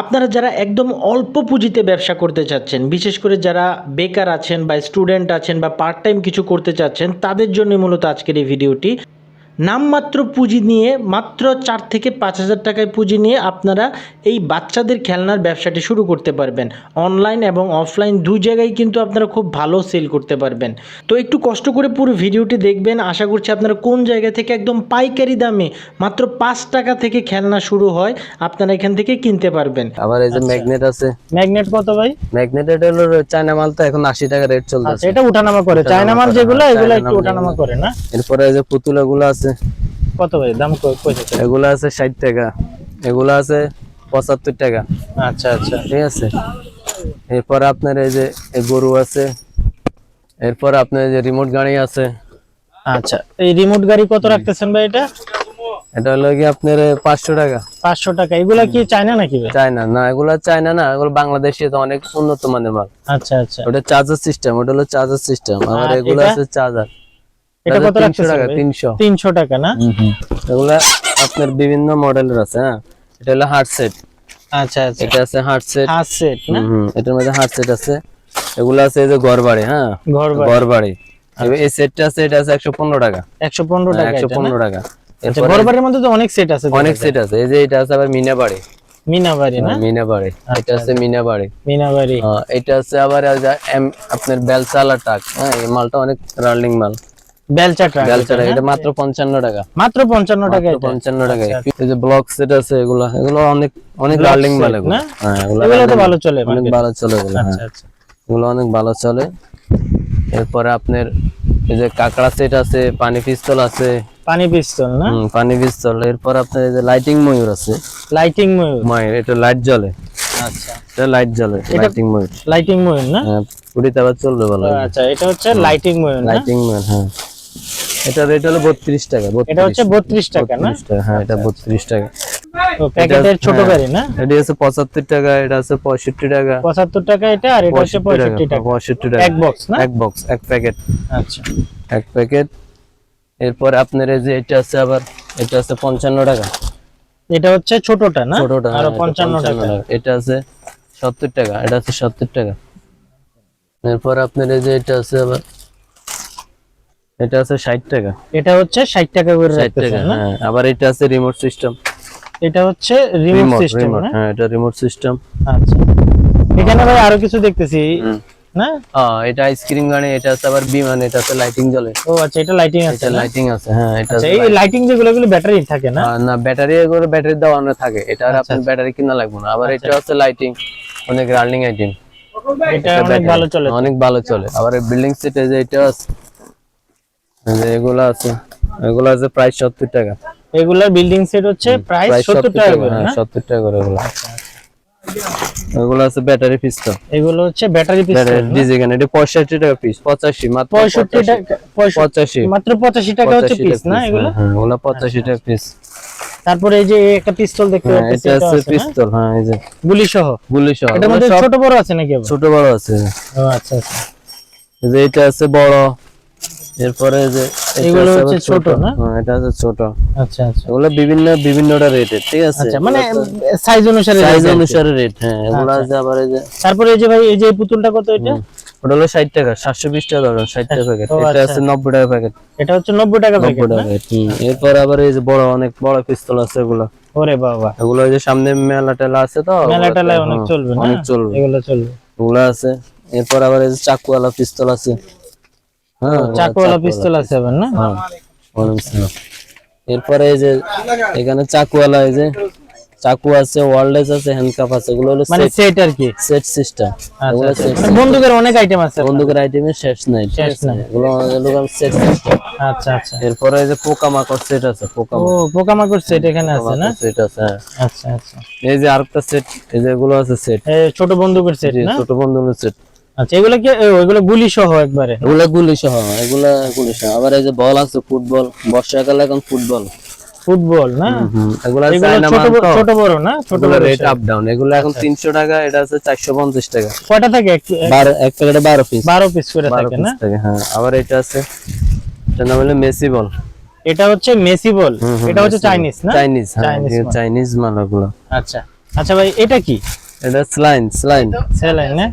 আপনারা যারা একদম অল্প পুঁজিতে ব্যবসা করতে চাচ্ছেন, বিশেষ করে যারা বেকার আছেন বা স্টুডেন্ট আছেন বা পার্ট টাইম কিছু করতে চাচ্ছেন, তাদের জন্য মূলত আজকের এই ভিডিওটি নামমাত্র পুঁজি নিয়ে মাত্র চার থেকে পাঁচ হাজার টাকায় পুঁজি নিয়ে আপনারা এই বাচ্চাদের খেলনার ব্যবসাটি শুরু করতে পারবেন। অনলাইন এবং অফলাইন দুই জায়গায় কিন্তু আপনারা খুব ভালো সেল করতে পারবেন। তো একটু কষ্ট করে পুরো ভিডিওটি দেখবেন। আশা করছি আপনারা কোন জায়গা থেকে একদম পাইকারি দামে মাত্র পাঁচ টাকা থেকে খেলনা শুরু হয় আপনারা এখান থেকে কিনতে পারবেন। আবার এই যে ম্যাগনেট আছে। ম্যাগনেট কত ভাই? ম্যাগনেট এটা হলো চায়না মাল তো এখন আশি টাকা রেট আচ্ছা এটা উঠানামা করে। চায়না মাল যেগুলো হ্যাঁ, এগুলো একটু উঠানামা করে না? এরপরে এই যে পুতুলা গুলো আছে? কত ভাই? দাম কই- কইছে? এগুলো আছে ষাট টাকা। এগুলো আছে পঁচাত্তর টাকা। আচ্ছা আচ্ছা। ঠিক আছে? এরপর আপনার এই যে গরু আছে এরপর আপনার যে রিমোট গাড়ি আছে। আচ্ছা এই রিমোট গাড়ি কত রাখতেছেন ভাই এটা? এটা হলো কি আপনার পাঁচশো টাকা। পাঁচশো টাকা। এগুলা কি চায়না নাকি ভাই? চায়না। না এগুলো চায়না না এগুলো বাংলাদেশে তো অনেক উন্নত মানের মাল। আচ্ছা আচ্ছা। ওটা চার্জার সিস্টেম ওটা হলো চার্জার সিস্টেম আর এগুলো আছে চার্জার এটা কত রাখতেছেন টাকা ভাই? তিনশো। তিনশো টাকা না? এগুলা আপনার বিভিন্ন মডেলের আছে হ্যাঁ? এটা হলো হার্ট সেট আচ্ছা আচ্ছা। এটা আছে হার্ট সেট সেট না? এটার মধ্যে হার্ট সেট আছে। এগুলো আছে এই যে ঘর বাড়ি হ্যাঁ ঘর ঘর এই সেটটা আছে এটা আছে একশো পনেরো টাকা। একশো পনেরো টাকা একশো এটা না? পনেরো টাকা। আচ্ছা এরপরে ঘর বাড়ির মধ্যে তো অনেক সেট আছে অনেক সেট আছে। এই যে এটা আছে আবার মিনা বাড়ি মিনা না? মিনা বাড়ি আচ্ছা, এটা আছে মিনা বাড়ি মিনা বাড়ি হ্যাঁ, এটা আছে আবার এম- আপনার বেলচালা টাক। হ্যাঁ এই মালটা অনেক রার্নিং মাল। এটা মাত্র টাকা। মাত্র পঞ্চান্ন টাকা মাত্র এটা। পঞ্চান্ন টাকায় এই যে ব্লক সেট আছে এগুলো এগুলো অনেক অনেক রার্নিং মাল এগুলো হ্যাঁ এগুলো এগুলো তো ভালো চলে অনেক ভালো চলে এগুলো হ্যাঁ। আচ্ছা। আচ্ছা এগুলো অনেক ভালো চলে। এরপরে আপনার এই যে কাঁকড়া সেট আছে পানি পিস্তল আছে। পানি পিস্তল না? হুম, পানি পিস্তল। এরপর আপনার এই যে লাইটিং ময়ূর আছে। লাইটিং ময়ূর? ময়ূর এটা লাইট জ্বলে। আচ্ছা। এটা লাইট জ্বলে লাইটিং ময়ূর। লাইটিং ময়ূর না? হ্যাঁ চলবে ভালো আচ্ছা এটা হচ্ছে লাইটিং ময়ূর লাইটিং ময়ূর হ্যাঁ। এটা রেট হলো বত্রিশ টাকা এটা হচ্ছে বত্রিশ টাকা না? 32 হ্যাঁ এটা বত্রিশ টাকা। তো প্যাকেটের ছোট হ্যাঁ। গাড়ি না? এটা হচ্ছে পঁচাত্তর টাকা এটা আছে পঁয়ষট্টি টাকা। পঁচাত্তর টাকা এটা আর এটা হচ্ছে পঁয়ষট্টি টাকা পঁয়ষট্টি টাকা। এক বক্স না? এক বক্স এক প্যাকেট আচ্ছা। এক প্যাকেট এরপর আপনার এই যে এটা আছে আবার এটা আছে পঞ্চান্ন টাকা। এটা হচ্ছে ছোটটা না? ছোটটা আর হ্যাঁ, এটা পঞ্চান্ন টাকা। এটা আছে সত্তর টাকা এটা আছে সত্তর টাকা। এরপর আপনার এই যে এটা আছে আবার এটা আছে ষাট টাকা। এটা হচ্ছে ষাট টাকা করে রাখতেছেন না? হ্যাঁ আবার এটা আছে রিমোট সিস্টেম এটা হচ্ছে রিমোট সিস্টেম না? হ্যাঁ এটা রিমোট সিস্টেম আচ্ছা। এখানে ভাই আরও কিছু দেখতেছি না? হ্যাঁ এটা আইসক্রিম গাড়ি এটা আছে আবার বিমান এটা আছে লাইটিং জ্বলে। ও আচ্ছা এটা লাইটিং আছে এটা লাইটিং আছে হ্যাঁ এটা আচ্ছা আছে এই লাইটিং যেগুলো এগুলো ব্যাটারি থাকে না? না ব্যাটারি এগুলো ব্যাটারি দেওয়ানো থাকে এটা আর আপনার ব্যাটারি কিনা লাগবে না। আবার এটা হচ্ছে লাইটিং অনেক রানিং আইটেম এটা অনেক ভালো চলে। অনেক ভালো চলে। আবার বিল্ডিং সেটে যে এটা আছে এগুলো আছে এগুলো আছে প্রায় সত্তর টাকা। এগুলার বিল্ডিং সেট হচ্ছে প্রায় সত্তর টাকা করে হ্যাঁ সত্তর টাকা করে এগুলো। এগুলো আছে ব্যাটারি পিস্তল এগুলো হচ্ছে ব্যাটারি পিস এটা পঁয়ষট্টি টাকা পিস মাত্র টাকা মাত্র টাকা হচ্ছে পিস টাকা না এগুলো? হ্যাঁ, হ্যাঁ, ওগুলো টাকা পিস তারপরে এই যে একটা পিস্তল দেখতে হ্যাঁ, পাচ্ছি এটা এটা আছে আছে পিস্তল হ্যাঁ এই যে। গুলি সহ গুলি সহ এটার মধ্যে ছোট বড় আছে নাকি ছোট বড় আছে। ও আচ্ছা আচ্ছা। এই যে এটা আছে বড়। এরপরে এই যে এগুলো হচ্ছে ছোট, না? হ্যাঁ এটা আছে ছোট। আচ্ছা আচ্ছা। এগুলো বিভিন্ন বিভিন্নটা রেটের ঠিক আছে? আচ্ছা মানে সাইজ অনুসারে সাইজ। অনুসারে রেট হ্যাঁ এগুলো আছে আবার এই যে তারপরে এই যে ভাই এই যে পুতুলটা কত এটা? ওটা হলো ষাট টাকা সাতশো বিশ টাকা ধরুন ষাট টাকা প্যাকেট এটা আচ্ছা। আছে নব্বই টাকা প্যাকেট এটা হচ্ছে নব্বই টাকা নব্বই প্যাকেট টাকা এরপর আবার এই যে বড় অনেক বড় পিস্তল আছে এগুলো। ওরে বাবা। এগুলো ওই যে সামনে মেলা টেলা আছে তো মেলা টেলায় অনেক হ্যাঁ, চলবে না? অনেক চলবে। এগুলো চলবে। ওগুলো আছে এরপর আবার এই যে চাকুওয়ালা পিস্তল আছে। চাকুওয়ালা পিস্তল আছে আবার না? হ্যাঁ। এরপরে এই যে এখানে চাকুওয়ালা এই যে চাকু আছে ওয়ারলেস আছে হ্যান্ডকাপ আছে এগুলো হলো মানে সেট আর কি? সেট সিস্টেম এগুলো আচ্ছা, মানে বন্দুকের অনেক আইটেম আছে বন্দুকের আইটেমের শেষ নাই শেষ নাই। এগুলো এগুলো সেট সিস্টেম আচ্ছা আচ্ছা। এরপরে এই যে পোকামাকড় সেট আছে ও পোকামাকড় পোকামাকড় সেট এখানে আছে না? সেট আছে হ্যাঁ। আচ্ছা আচ্ছা। এই যে আরেকটা সেট এই যে এগুলো আছে সেট এই ছোট বন্দুকের সেট না? ছোট বন্ধুদের সেট আচ্ছা এগুলো কি ও, এগুলো গুলি সহ একবারে? এগুলা গুলি সহ এগুলা গুলি সহ আবার এই যে বল আছে ফুটবল। বর্ষাকালে এখন ফুটবল। ফুটবল না? এগুলা ছোট বড়- ছোট বড় না? ছোট বড় রেট আপ ডাউন এগুলো এখন তিনশো টাকা এটা আছে চারশো পঞ্চাশ টাকা। কয়টা থাকে এক- এক- প্যাকেটে বারো পিস বারো পিস করে থাকে না? হ্যাঁ। আবার এটা আছে এটার নাম হলো মেসি বল। এটা হচ্ছে মেসি বল? এটা হচ্ছে চাইনিজ না? চাইনিজ হ্যাঁ চাইনিজ মাল ওগুলো। আচ্ছা। আচ্ছা ভাই এটা কি? এটা স্লাইন স্লাইন স্যালাইন না?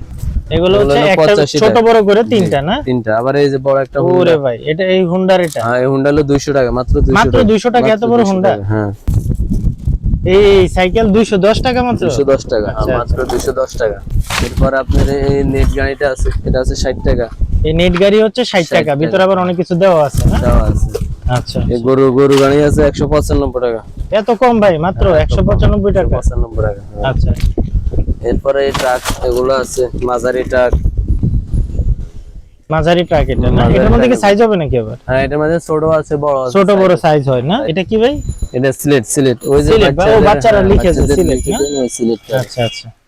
এগুলো হচ্ছে একটা ছোট টাকা। বড় করে তিনটা না? তিনটা। আবার এই যে বড় একটা ওরে ভাই এটা এই হুন্ডার এটা? হ্যাঁ এই হুন্ডা হলো 200 টাকা মাত্র 200 মাত্র 200 টাকা, এত বড় হুন্ডা? হ্যাঁ। এই সাইকেল 210 টাকা মাত্র? 210 টাকা হ্যাঁ, আচ্ছা, মাত্র 210 টাকা। এরপর আপনার এই নেট গাড়িটা আছে এটা আছে 60 টাকা। এই নেট গাড়ি হচ্ছে 60 60 টাকা ভিতরে আবার অনেক কিছু দেওয়া আছে না? দেওয়া আছে। আচ্ছা। এই গরু গরু গাড়ি আছে 195 টাকা। এত কম ভাই মাত্র 195 টাকা। 195 টাকা হ্যাঁ। আচ্ছা। এরপরে ট্রাক এগুলো আছে মাঝারি ট্রাক মাঝারি ট্রাক এটা না? এটার মধ্যে কি সাইজ হবে নাকি আবার? হ্যাঁ এটার মধ্যে ছোট আছে বড় আছে ছোট বড় সাইজ হয় না? এটা কি ভাই? এটা সিলেট সিলেট ওই যে বাচ্চারা লিখেছে সিলেট না? সিলেট আচ্ছা আচ্ছা।